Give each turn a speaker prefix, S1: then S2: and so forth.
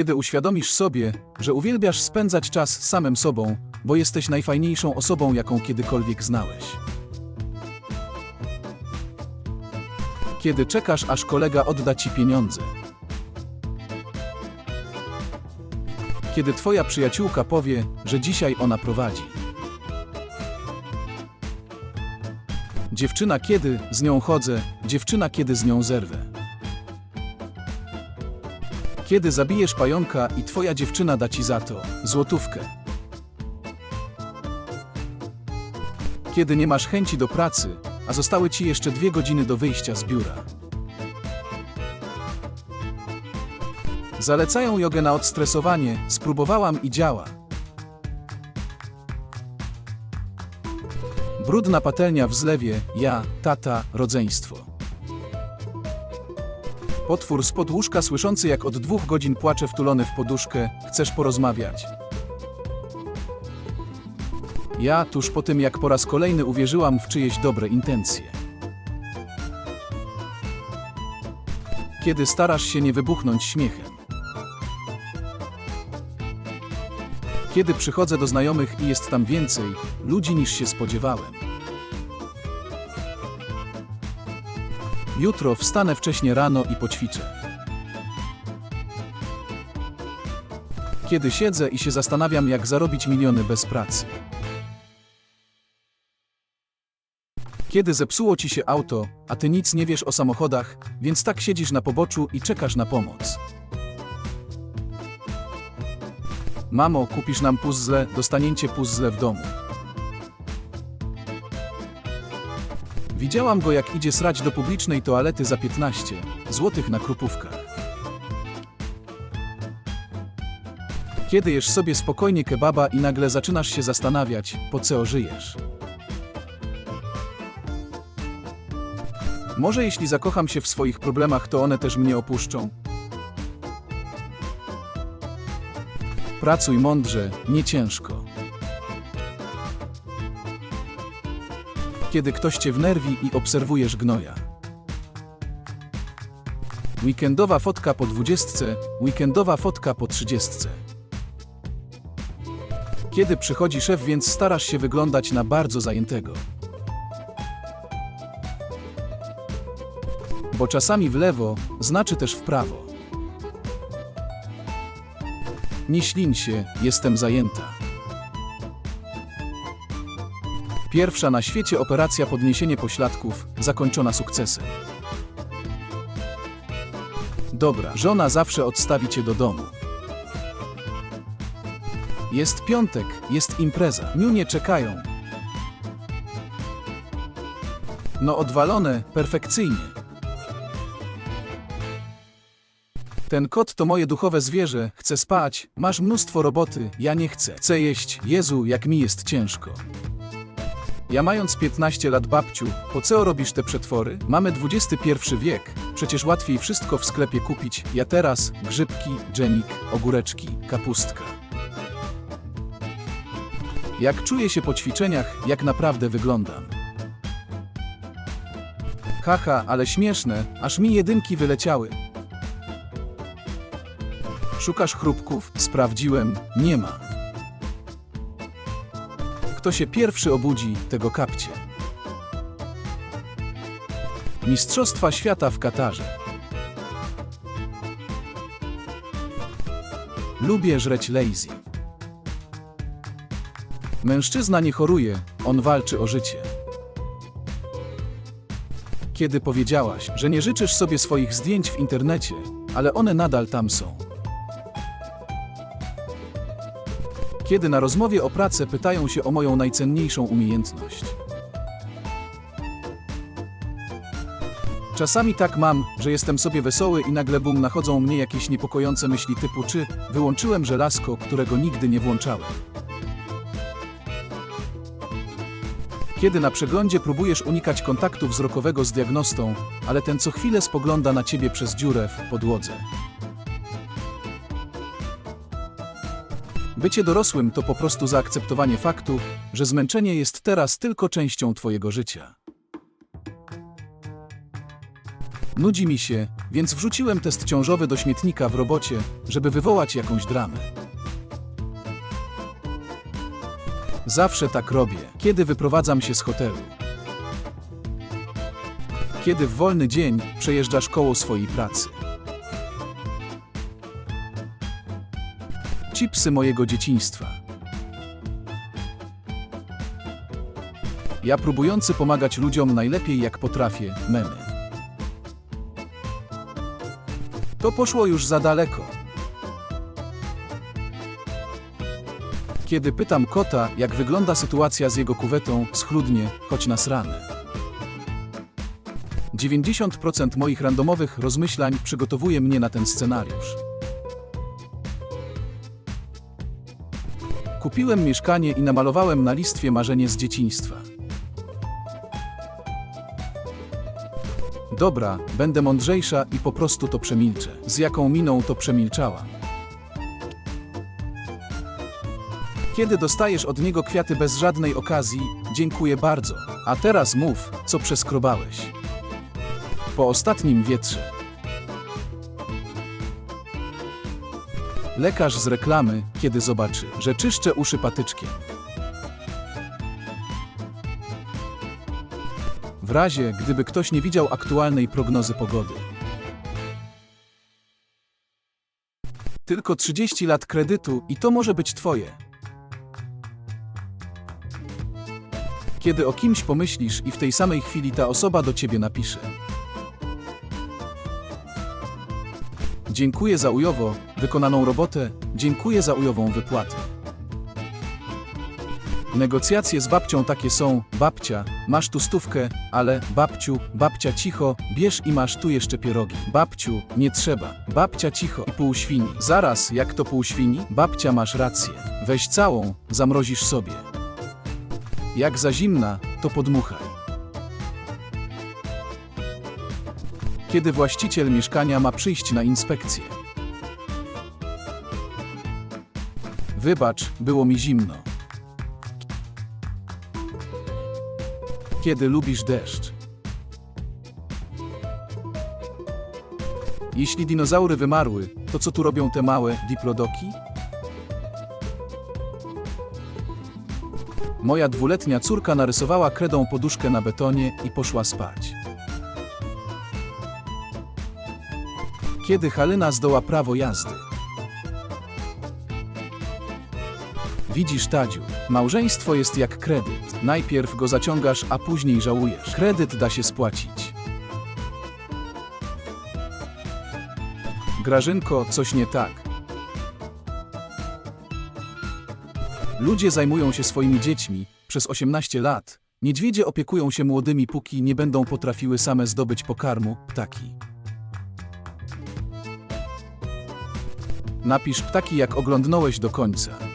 S1: Kiedy uświadomisz sobie, że uwielbiasz spędzać czas z samym sobą, bo jesteś najfajniejszą osobą, jaką kiedykolwiek znałeś. Kiedy czekasz, aż kolega odda ci pieniądze. Kiedy twoja przyjaciółka powie, że dzisiaj ona prowadzi. Dziewczyna kiedy z nią chodzę, dziewczyna kiedy z nią zerwę. Kiedy zabijesz pająka i twoja dziewczyna da ci za to złotówkę. Kiedy nie masz chęci do pracy, a zostały ci jeszcze dwie godziny do wyjścia z biura. Zalecają jogę na odstresowanie, spróbowałam i działa. Brudna patelnia w zlewie, ja, tata, rodzeństwo. Potwór spod łóżka słyszący jak od dwóch godzin płacze wtulony w poduszkę, chcesz porozmawiać. Ja, tuż po tym jak po raz kolejny uwierzyłam w czyjeś dobre intencje. Kiedy starasz się nie wybuchnąć śmiechem. Kiedy przychodzę do znajomych i jest tam więcej ludzi niż się spodziewałem. Jutro wstanę wcześnie rano i poćwiczę. Kiedy siedzę i się zastanawiam, jak zarobić miliony bez pracy. Kiedy zepsuło ci się auto, a ty nic nie wiesz o samochodach, więc tak siedzisz na poboczu i czekasz na pomoc. Mamo, kupisz nam puzzle, dostaniecie puzzle w domu. Widziałam go jak idzie srać do publicznej toalety za 15 złotych na krupówkach. Kiedy jesz sobie spokojnie kebaba i nagle zaczynasz się zastanawiać, po co żyjesz. Może jeśli zakocham się w swoich problemach, to one też mnie opuszczą. Pracuj mądrze, nie ciężko. Kiedy ktoś cię wnerwi i obserwujesz gnoja. Weekendowa fotka po dwudziestce, weekendowa fotka po trzydziestce. Kiedy przychodzi szef, więc starasz się wyglądać na bardzo zajętego. Bo czasami w lewo znaczy też w prawo. Nie ślin się, jestem zajęta. Pierwsza na świecie operacja podniesienie pośladków, zakończona sukcesem. Dobra, żona zawsze odstawi cię do domu. Jest piątek, jest impreza, niunie czekają. No odwalone, perfekcyjnie. Ten kot to moje duchowe zwierzę, chcę spać, masz mnóstwo roboty, ja nie chcę. Chcę jeść, Jezu, jak mi jest ciężko. Ja mając 15 lat babciu, po co robisz te przetwory? Mamy XXI wiek, przecież łatwiej wszystko w sklepie kupić. Ja teraz grzybki, dżemik, ogóreczki, kapustka. Jak czuję się po ćwiczeniach, jak naprawdę wyglądam. Haha, ale śmieszne, aż mi jedynki wyleciały. Szukasz chrupków? Sprawdziłem, nie ma. Kto się pierwszy obudzi, tego kapcie. Mistrzostwa świata w Katarze. Lubię żreć lazy. Mężczyzna nie choruje, on walczy o życie. Kiedy powiedziałaś, że nie życzysz sobie swoich zdjęć w internecie, ale one nadal tam są. Kiedy na rozmowie o pracę pytają się o moją najcenniejszą umiejętność. Czasami tak mam, że jestem sobie wesoły i nagle bum nachodzą mnie jakieś niepokojące myśli typu czy wyłączyłem żelazko, którego nigdy nie włączałem. Kiedy na przeglądzie próbujesz unikać kontaktu wzrokowego z diagnostą, ale ten co chwilę spogląda na ciebie przez dziurę w podłodze. Bycie dorosłym to po prostu zaakceptowanie faktu, że zmęczenie jest teraz tylko częścią Twojego życia. Nudzi mi się, więc wrzuciłem test ciążowy do śmietnika w robocie, żeby wywołać jakąś dramę. Zawsze tak robię, kiedy wyprowadzam się z hotelu. Kiedy w wolny dzień przejeżdżasz koło swojej pracy. Chipsy mojego dzieciństwa. Ja próbujący pomagać ludziom najlepiej jak potrafię, memy. To poszło już za daleko. Kiedy pytam kota, jak wygląda sytuacja z jego kuwetą, schludnie, choć nas ranę. 90% moich randomowych rozmyślań przygotowuje mnie na ten scenariusz. Kupiłem mieszkanie i namalowałem na listwie marzenie z dzieciństwa. Dobra, będę mądrzejsza i po prostu to przemilczę. Z jaką miną to przemilczałam. Kiedy dostajesz od niego kwiaty bez żadnej okazji, dziękuję bardzo. A teraz mów, co przeskrobałeś. Po ostatnim wietrze. Lekarz z reklamy, kiedy zobaczy, że czyszczę uszy patyczkiem. W razie, gdyby ktoś nie widział aktualnej prognozy pogody. Tylko 30 lat kredytu i to może być twoje. Kiedy o kimś pomyślisz i w tej samej chwili ta osoba do ciebie napisze. Dziękuję za ujowo, wykonaną robotę, dziękuję za ujową wypłatę. Negocjacje z babcią takie są, babcia, masz tu stówkę, ale, babciu, babcia cicho, bierz i masz tu jeszcze pierogi. Babciu, nie trzeba, babcia cicho pół świni. Zaraz, jak to pół świni? Babcia masz rację. Weź całą, zamrozisz sobie. Jak za zimna, to podmuchaj. Kiedy właściciel mieszkania ma przyjść na inspekcję. Wybacz, było mi zimno. Kiedy lubisz deszcz. Jeśli dinozaury wymarły, to co tu robią te małe diplodoki? Moja dwuletnia córka narysowała kredą poduszkę na betonie i poszła spać. Kiedy Halina zdoła prawo jazdy. Widzisz, Tadziu, małżeństwo jest jak kredyt. Najpierw go zaciągasz, a później żałujesz. Kredyt da się spłacić. Grażynko, coś nie tak. Ludzie zajmują się swoimi dziećmi przez 18 lat. Niedźwiedzie opiekują się młodymi, póki nie będą potrafiły same zdobyć pokarmu, ptaki. Napisz ptaki, jak oglądnąłeś do końca.